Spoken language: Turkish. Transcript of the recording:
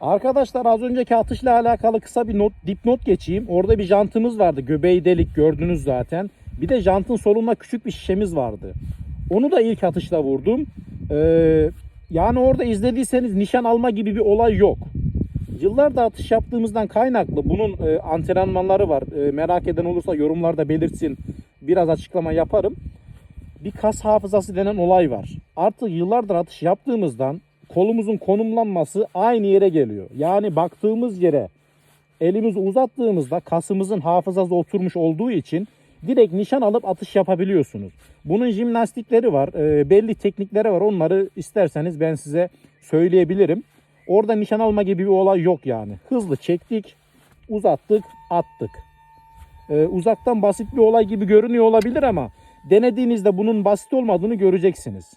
Arkadaşlar az önceki atışla alakalı kısa bir not, dipnot geçeyim. Orada bir jantımız vardı. Göbeği delik gördünüz zaten. Bir de jantın solunda küçük bir şişemiz vardı. Onu da ilk atışla vurdum. Ee, yani orada izlediyseniz nişan alma gibi bir olay yok. Yıllardır atış yaptığımızdan kaynaklı bunun e, antrenmanları var. E, merak eden olursa yorumlarda belirtsin. Biraz açıklama yaparım. Bir kas hafızası denen olay var. Artık yıllardır atış yaptığımızdan kolumuzun konumlanması aynı yere geliyor. Yani baktığımız yere elimizi uzattığımızda kasımızın hafızası oturmuş olduğu için direkt nişan alıp atış yapabiliyorsunuz. Bunun jimnastikleri var, e, belli teknikleri var. Onları isterseniz ben size söyleyebilirim. Orada nişan alma gibi bir olay yok yani. Hızlı çektik, uzattık, attık. E, uzaktan basit bir olay gibi görünüyor olabilir ama denediğinizde bunun basit olmadığını göreceksiniz.